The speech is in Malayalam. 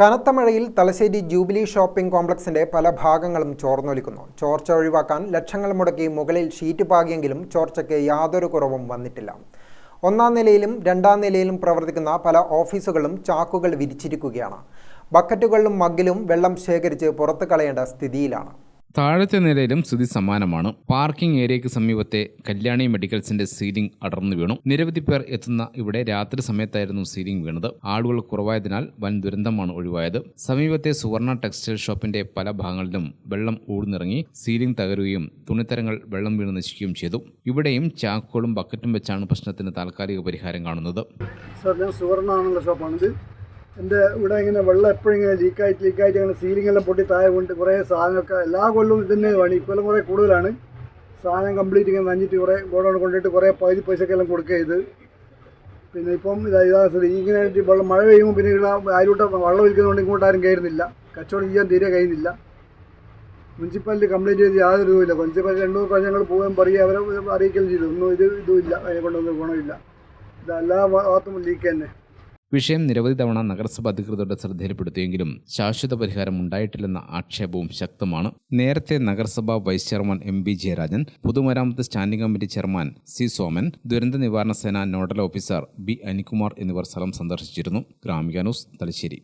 കനത്ത മഴയിൽ തലശ്ശേരി ജൂബിലി ഷോപ്പിംഗ് കോംപ്ലക്സിന്റെ പല ഭാഗങ്ങളും ചോർന്നൊലിക്കുന്നു. ചോർച്ച ഒഴിവാക്കാൻ ലക്ഷങ്ങൾ മുടക്കി മുകളിൽ ഷീറ്റ് പാകിയെങ്കിലും ചോർച്ചയ്ക്ക് യാതൊരു കുറവും വന്നിട്ടില്ല. ഒന്നാം നിലയിലും രണ്ടാം നിലയിലും പ്രവർത്തിക്കുന്ന പല ഓഫീസുകളും ചാക്കുകൾ വിരിച്ചിരിക്കുകയാണ്. ബക്കറ്റുകളിലും മഗ്ഗിലും വെള്ളം ശേഖരിച്ച് പുറത്തു കളയേണ്ട സ്ഥിതിയിലാണ്. താഴത്തെ നിലയിലും സ്ഥിതി സമാനമാണ്. പാർക്കിംഗ് ഏരിയയ്ക്ക് സമീപത്തെ കല്യാണി മെഡിക്കൽസിന്റെ സീലിംഗ് അടർന്നു വീണു. നിരവധി പേർ എത്തുന്ന ഇവിടെ രാത്രി സമയത്തായിരുന്നു സീലിംഗ് വീണത്. ആളുകൾ കുറവായതിനാൽ വൻ ദുരന്തമാണ് ഒഴിവായത്. സമീപത്തെ സുവർണ ടെക്സ്റ്റൈൽ ഷോപ്പിന്റെ പല ഭാഗങ്ങളിലും വെള്ളം ഊർന്നിറങ്ങി സീലിംഗ് തകരുകയും തുണിത്തരങ്ങൾ വെള്ളം വീണ് നശിക്കുകയും ചെയ്തു. ഇവിടെയും ചാക്കുകളും ബക്കറ്റും വെച്ചാണ് പ്രശ്നത്തിന് താൽക്കാലിക പരിഹാരം കാണുന്നത്. ഷോപ്പാണിത്. എന്റെ ഇവിടെ ഇങ്ങനെ വെള്ളം എപ്പോഴും ഇങ്ങനെ ലീക്കായിട്ട് ലീക്കായിട്ട് അങ്ങനെ സീലിംഗ് എല്ലാം പൊട്ടി താഴെ കൊണ്ട് കുറേ സാധനമൊക്കെ എല്ലാ കൊല്ലവും ഇതിന്റെ പണി. ഇപ്പോഴും കുറേ കൂടുതലാണ്. സാധനം കംപ്ലീറ്റ് ഇങ്ങനെ നഞ്ഞിട്ട് കുറേ ഗോഡൗൺ കൊണ്ടിട്ട് കുറേ പകുതി പൈസക്കെല്ലാം കൊടുക്കുക ഇത്. പിന്നെ ഇപ്പം ഇതാ ഇതാ ഇങ്ങനെ വെള്ളം മഴ പെയ്യുമ്പോൾ പിന്നെ ഇവിടെ ആരോട്ട് വെള്ളം വിൽക്കുന്നതുകൊണ്ട് ഇങ്ങോട്ട് ആരും കയറുന്നില്ല. കച്ചവടം ചെയ്യാൻ തീരെ കഴിയുന്നില്ല. മുനിസിപ്പാലിറ്റി കംപ്ലൈന്റ് ചെയ്ത് യാതൊരു ഇതുമില്ല. മുനിസിപ്പാലിറ്റി രണ്ടു മൂന്ന് പ്രാവശ്യം ഞങ്ങൾ പോകാൻ പറയുക അവരെ അറിയിക്കുകയും ചെയ്തു. ഒന്നും ഇത് ഇതുമില്ല. അതിനെ കൊണ്ടൊന്നും ഗുണമില്ല. ഇതെല്ലാം എല്ലാ ഭാഗത്തും ലീക്ക് തന്നെ. വിഷയം നിരവധി തവണ നഗരസഭ അധികൃതരുടെ ശ്രദ്ധയിൽപ്പെടുത്തിയെങ്കിലും ശാശ്വത പരിഹാരം ഉണ്ടായിട്ടില്ലെന്ന ആക്ഷേപവും ശക്തമാണ്. നേരത്തെ നഗരസഭ vice chairman M B Jayarajan പൊതുമരാമത്ത് standing committee chairman C Soman ദുരന്ത നിവാരണ സേന നോഡൽ ഓഫീസർ ബി അനികുമാർ എന്നിവർ സ്ഥലം സന്ദർശിച്ചിരുന്നു. ഗ്രാമിക ന്യൂസ് തലശ്ശേരി.